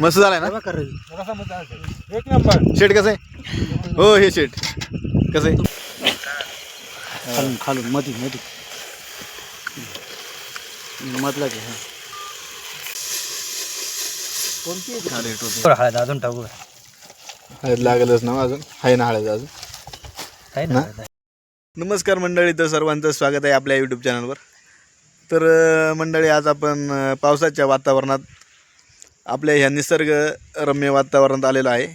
मस्त झालाय ना? एक नंबर. शेट कसं आहे? हो हे शेट. कसं आहे? खालून खालून मधी मधी. मधला घे हा. टोपी. हळद अजून टाकू हळद लागलच ना अजून? आहे ना हळद अजून? आहे ना? नमस्कार मंडळी तर सर्वांचं स्वागत आहे आपल्या यूट्यूब चॅनलवर तर मंडळी आज आपण पावसाच्या वातावरणात आपल्या ह्या निसर्गरम्य वातावरणात आलेलं आहे.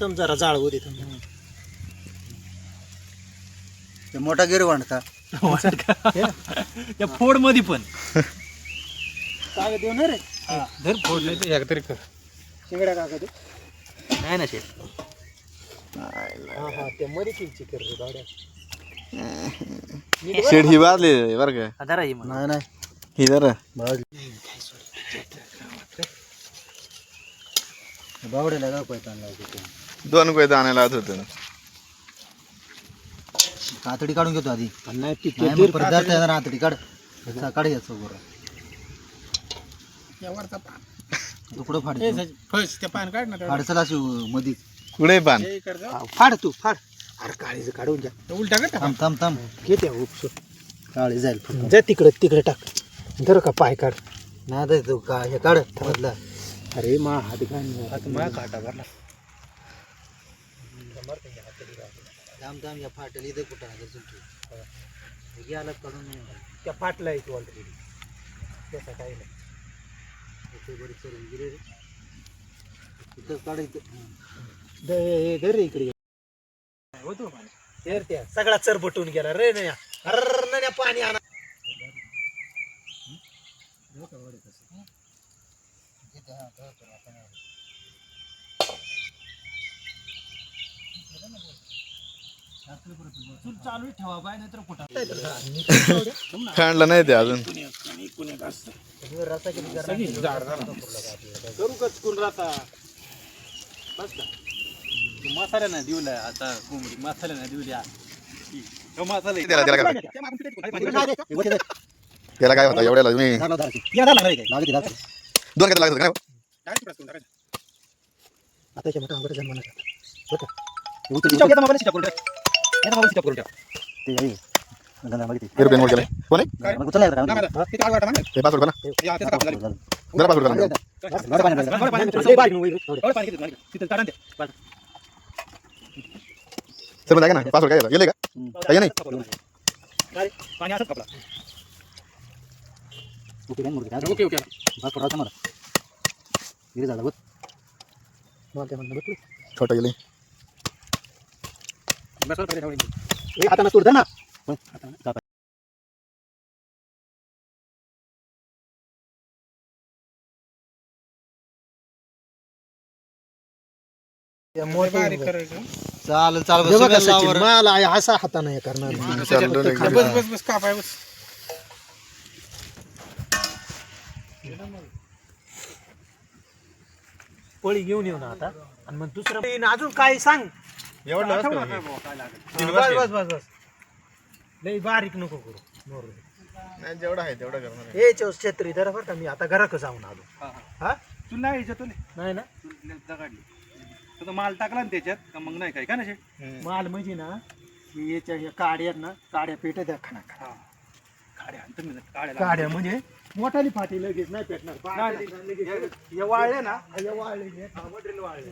थम जरा जाळ होते थम ते मोठा गिरवांड का त्या फोडमध्ये पण. काय देऊ ना रे? धर फोड नाही तर तरी कर. शिंगड्या नाही ना शेत हा हा ते मध्ये किलची कर रे गाड्या शेट ही वाजले बरं का? जरा ही नाही नाही. ही जरा बावड्याला गाव पाहिजे आणला दोन कोयता आणायला आत होतं कातडी काढून घेतो आधी. नाही पदार्थ रातडी काढ. काढ याचं बरं तुकडं फाड फस त्या पान काढ ना फाडचल अशी मधी कुठे पान. फाड तू फाड. अरे काळीचं काढून घ्या. उलटा कर थांब थांब थांब. घे त्या उपसून काळी जाईल जा तिकडे तिकडे टाक. धर का पाय काढ. नाही आता तू का हे काढ मधला अरे मा हात हात मा काटा भरला. थांब थांब या फाटल इथं कुठं आहे? तुमची. गेला काढून त्या फाटला आहे तू ऑलरेडी त्याचा काही नाही. इथे बरी चरून गेली रे. इथं काढायचं रे इकडे. तर त्या. सगळा चर बटून गेला रे नया. अरे नया पाणी आणा. चालू ठेवा बाय नाहीतर कुठं खांडला नाही ते अजून करा राहता बस का मसाला नाही दिवला आता कोंबडी मसाला नाही दिवल्या मसाला त्याला काय त्याला काय होतं एवढ्याला तुम्ही दोन काय लागत काय आता मोठा आंबट जन्म रुपये मोड केलाय कोण आहे ते पासवर्ड ना जरा पासवर्ड करा सर पण आहे ना पासवर्ड काय गेले का काय नाही ओके ओके छोटं गेले आता ना. तोड ना चाल चाल मला असा हाताने हे करणार बस पोळी घेऊन येऊ ना आता. आणि मग दुसरं अजून काय सांग. एवढं बस बस बस बस लई बारीक नको करू. बरोबर नाही जेवढं आहे तेवढं करणार हे चौस छत्री जरा बरं का मी आता घराक जाऊन आलो. हा तू नाही तुला नाही ना? काढली तर माल टाकला ना त्याच्यात का मग नाही काय? का ना शेट माल म्हणजे ना हे याच्या ह्या काड्यात ना काड्या पेटत आहे खणा. काड्या तुम्ही काड्या काड्या म्हणजे मोठाली फाटी लगेच नाही पेटणार नाही, हे वाळले ना. हे वाळले हे वाळले.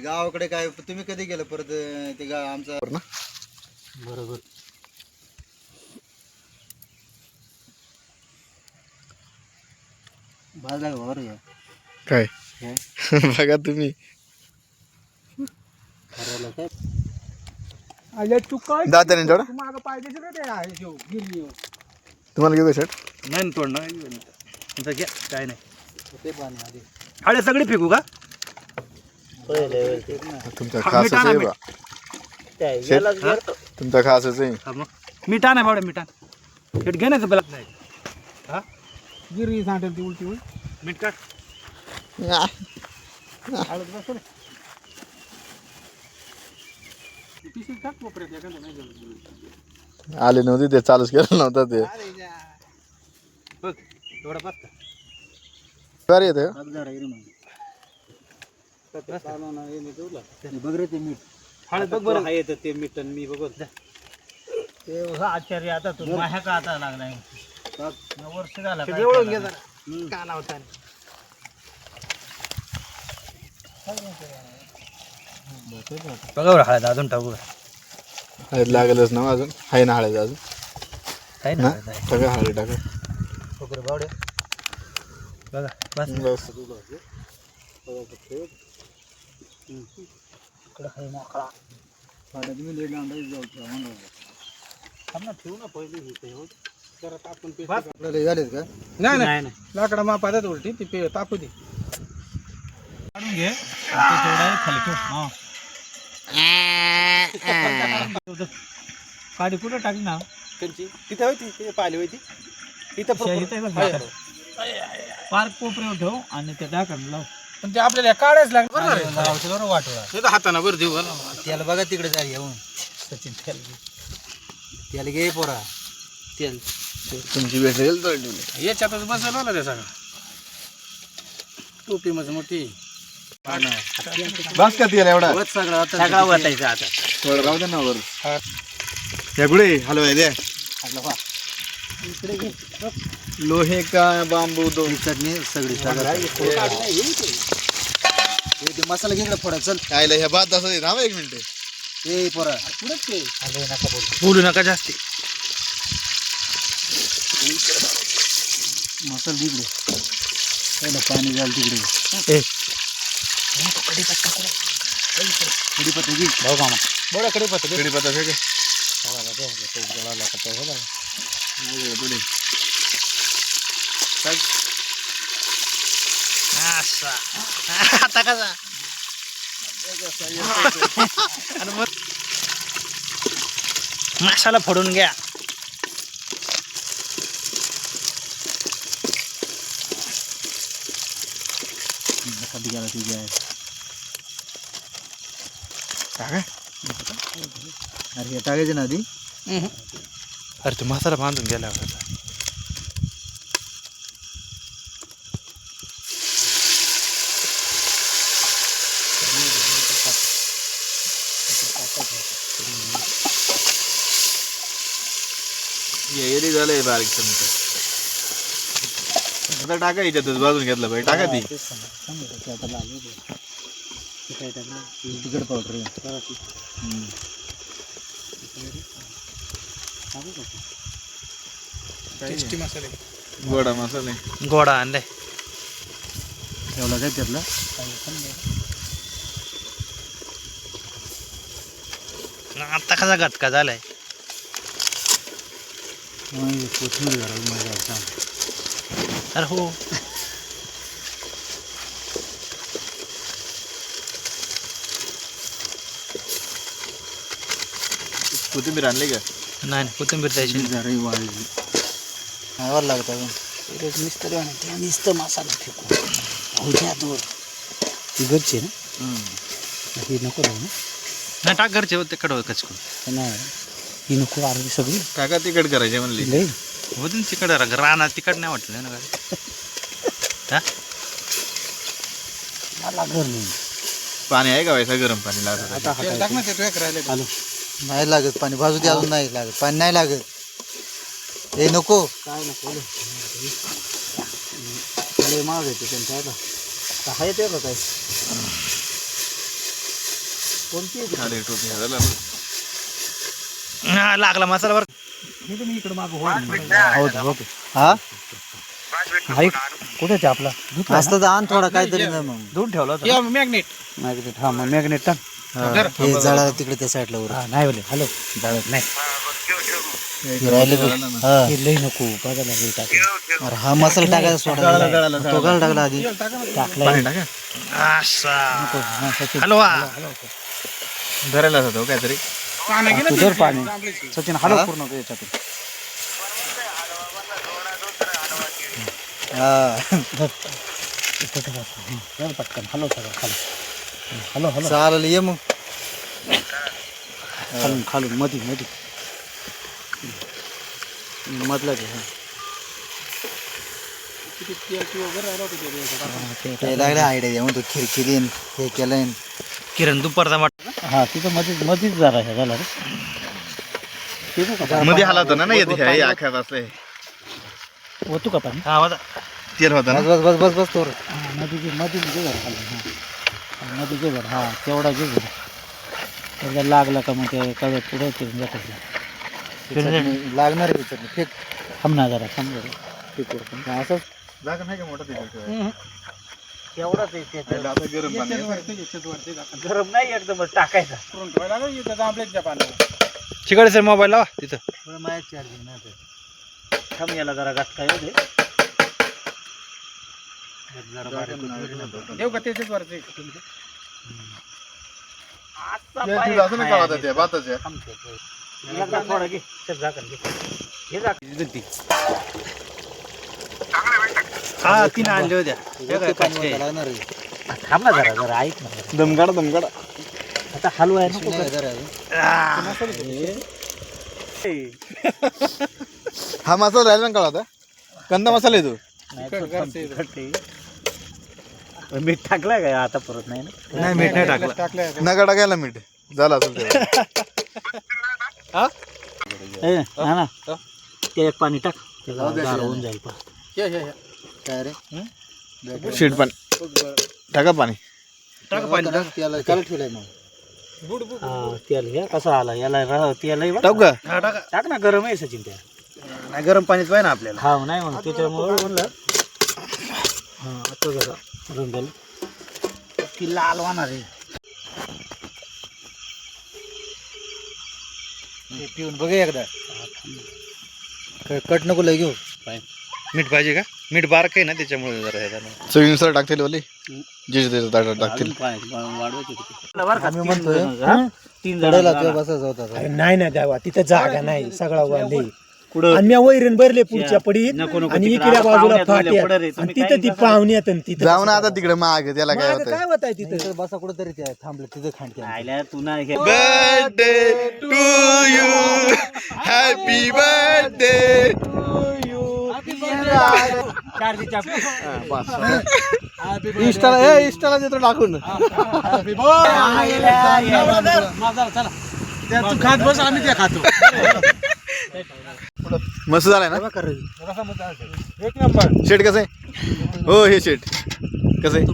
ते गावाकडे काय तुम्ही कधी गेलं परत ते गा आमचा बरं ना? बरोबर. भाजला काय? काय? बघा तुम्ही. ठरवलं काय? दात्याने तेवढा तुम्हाला घेऊ शर्ट नाही ना तोडणार. तुमचं घ्या काय नाही ते पाणी आधी. हळे सगळे फेकू का? तुमचा खासच आहे. बा. तुमचा खासच आहे. हा मग. मिठा नाही बावड्या मिठा शेट घे नाही. हा? गिरी ती उलटी मीठ काढ. आले नव्हते ते चालूच केलं नव्हतं ते. बघ पत्ता. बरं येते बघ रे ते मीठ. हळद बघ बरं. येतं ते मीठ आणि मी बघत ते आचार्य आता तू. माझ्या का आता लागलाय वर्ष झाला एवढं घे जरा बघा बरं हळद अजून टाकू हळद लागलच ना अजून. आहे ना हळद अजून? आहे ना टाका हळद टाका. बघा बस. बस. ठेवू ना पहिले आपण बस. झालेत का? नाही नाही. लाकडा मापा द्या उलटी ती पे तापू दे. काढून घे. आणि ते तेवढं आहे खाली ठेव. हा. काडी कुठं टाकली ना? त्यांची. तिथे होती तिथे पाहिली होती. इथं पार्क कोपऱ्यावर ठेव आणि ते टाकून लाव. पण ते आपल्याला काढायच लागणार औषधावर वाटोळा हाताना बरं देऊ त्याला बघा तिकडे जा येऊन. सचिन तेल त्याला घे पोरा. तेल. तुमची भेट येईल तर याच्यातच बसायला आला ते सगळं. टोपी मध्ये मोठी. बस का तेल एवढा? वत सगळं आता. सगळा वाटायचा आता. थोडं राहू दे ना वर या कुठे हलवाय द्या. आपलं वा. लोहे का बांबू दो. सगळी ते मसाला घे फोडा चल. खायला ह्या भात असं थांब एक मिनिट. ए पोरा. अरे नका बोल. बोलू नका जास्ती. मसाला तिकडे पहिलं पाणी घाल तिकडे. कडीपत्ता घे. भाऊ मामा. बडा कडीपत्ता कडीपत्ता फेक आता कसा मसाला फोडून घ्या कधी गेला तुझ्या टाका अरे हे टाकायचे ना आधी? अरे तू मसाला बांधून गेला होता येरी झालंय बारीक चमचा आता टाका याच्यातच बाजून घेतलं पाहिजे टाका ती तिकड पावडर टेस्टी मसाले गोडा मसाले. गोडा आणलाय. एवढा काय त्यातला? आता कसा घटका झालाय? घालायला मजा सांग. अरे हो. कोथिंबीर आणली का? नाही नाही कोथिंबीर द्यायची जरा वाळली खायवर लागत नुसतं नुसतं मसाला फेकू. उद्या दोर ती घरची ना? ही नको ना. नाही टाक घरचे होते कडव कचकून. नाही ही नको अर्धी सगळी. टाका तिकट करायचे म्हणली. होते ना तिकड राणा तिकड नाही वाटलं ना काय? मला घर नाही. पाणी आहे का व्हायचा गरम पाणी लागत. आलो. नाही लागत पाणी. भाजू दे अजून नाही लागत. पाणी नाही लागत. हे नको. काय नको लय महाग येते त्यांच्या काय. का काय अरे टोपी हा, झालं ना. हा, लागला मसाला वर हा ऐक कुठे ते आपला? असतं तर आण थोडा काहीतरी ना मग. धुवून ठेवला होता मॅग्नेट. मॅग्नेट हा मग मॅग्नेट टाक. हा. हे जळा तिकडे त्या साईडला वर हा नाही बोले हॅलो. जाळत नाही. हे राहिले बघ. हा. हे लई नको बघायला लई टाकलं. अरे हा मसाला टाकायचा सोडा. तो टाकला आधी. टाकलाय पाणी टाका. हा, सचिन. हॅलो धरायला होतो काहीतरी. तू धर पाणी. सचिन हॅलो पूर्ण कर याच्यातून. हा. धर. पटकन. हॅलो सगळं खाली हॅलो हॅलो. चालेल ये मग. खालून खालून मधी मधी. मधला घे हा. ते लागले आयडिया द्या म्हणतो खिडकी देईन हे केलंय. किरण दुपारचा वाट हा तिथं मध्येच मध्येच जरा हे झालं रे. तिथं का? मध्ये हाला होता ना नाही येत हे आख्यात असले होतो का पाणी? हा होता तेल होतं ना? बस बस बस बस बस तोर. मध्ये घे जरा खाली हा. घे जरा हा तेवढा घे जरा एकदा लागला का मग ते कळत पुढे फिरून जातात लागणार आहे चटणी फेक थांब ना जरा थांब जरा. असंच? जागा नाही का मोठा आता गरम नाही एकदम टाकायचा. चिकडे सर मोबाईल लावा तिथं. माझ्या चार्जिंग नाही थांब याला जरा गाठ काय होते देऊ का त्याच्याच वरचे ते तुझं असं नाही का वाटत ते, भाताचं आहे. थोडा घे चल झाकण घे हे झाकण तिने आणले होत्या. काय काचचे? लागणार आहे. थांब ना जरा जरा ऐक ना. जरा. दमगाडा दमगाडा. आता हलवा आहे नको. जरा हा मसाला राहिला ना का होता कंदा मसाला आहे तो नाही, तो पण तिखट आहे. मीठ टाकलाय काय? आता परत नाही ना? नाही मीठ नाही टाकलं. नका टाकायला मीठ. झालं असेल ते. ए, ना ना. ते एक पाणी टाक. त्याला गार होऊन जाईल पा काय रे? शीट पण. टाका पाणी. टाक पाणी त्याला त्याला ठेवलंय मग. हा, तेल घ्या. कसं आला? याला राह तेल आहे बरं. टाकू का? टाक. ना गरम आहे सचिन त्या नाही गरम पाणीच पाहिजे ना आपल्याला. हा नाही मग त्याच्यामुळे म्हणलं. हा आता जरा. रंगल. ती लाल होणार आहे. हे पिऊन बघ एकदा. क- कट नको लय घेऊ. मीठ पाहिजे का? मीठ बारक आहे ना त्याच्यामुळे जरा हे झालं. चवीनुसार टाकतील वाले जे जे टाकतील. आम्ही म्हणतोय तीन बसायचा होता नाही ना द्यावा तिथं जागा नाही सगळा वाले. आणि मी वैरण भरले पुढच्या पडीत नको नको आणि तिकडं इकड्या बाजूला पाहुण्यात फाट्या. गेल्या पुढं रे, आणि तुम्ही तिथं काय ती? पाहुणे येतात आणि तिथं जाऊ ना आता तिकडे माग त्याला काय मागं काय होत आहे तिथं बसा कुठं तरी त्या थांबले तिथं खांडते आयला तू. Birthday to you happy birthday इंस्टाला इंस्टाला देतो टाकून. खात बस आम्ही ते खातो. मस्त झालाय ना? एक नंबर. शेट कसं आहे? हो हे शेट. कसं आहे?